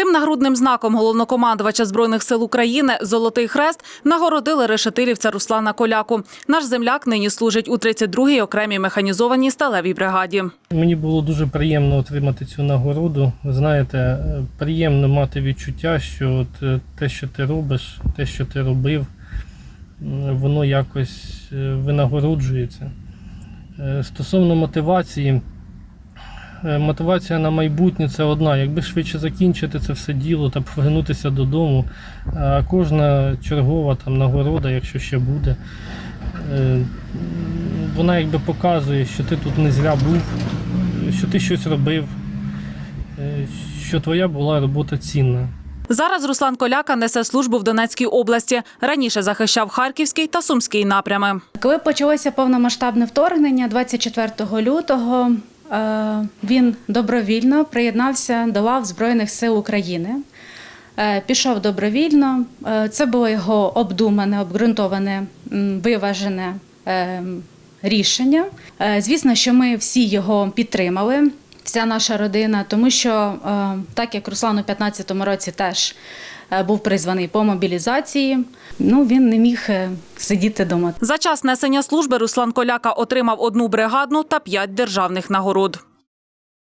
Цим нагрудним знаком головнокомандувача збройних сил України Золотий хрест нагородили решетилівця Руслана Коляку. Наш земляк нині служить у 32-й окремій механізованій сталевій бригаді. Мені було дуже приємно отримати цю нагороду. Ви знаєте, е, приємно мати відчуття, що от е, те, що ти робиш, те, що ти робив, воно якось е, винагороджується. Стосовно мотивації, мотивація на майбутнє це одна. Якби швидше закінчити це все діло та повернутися додому, а кожна чергова там нагорода, якщо ще буде, е, вона якби показує, що ти тут не зря був, що ти щось робив, е, що твоя була робота цінна. Зараз Руслан Коляка несе службу в Донецькій області. Раніше захищав Харківський та Сумський напрями. Коли почалося повномасштабне вторгнення 24 лютого, е, він добровільно приєднався до лав Збройних сил України. Е, Пішов добровільно. Е, Це було його обдумане, обґрунтоване, виважене е, рішення. Е, Звісно, що ми всі його підтримали, вся наша родина, тому що е, так як Руслан у 2015 році теж е, був призваний по мобілізації, ну він не міг е, сидіти вдома. За час несення служби Руслан Коляка отримав одну бригадну та п'ять державних нагород.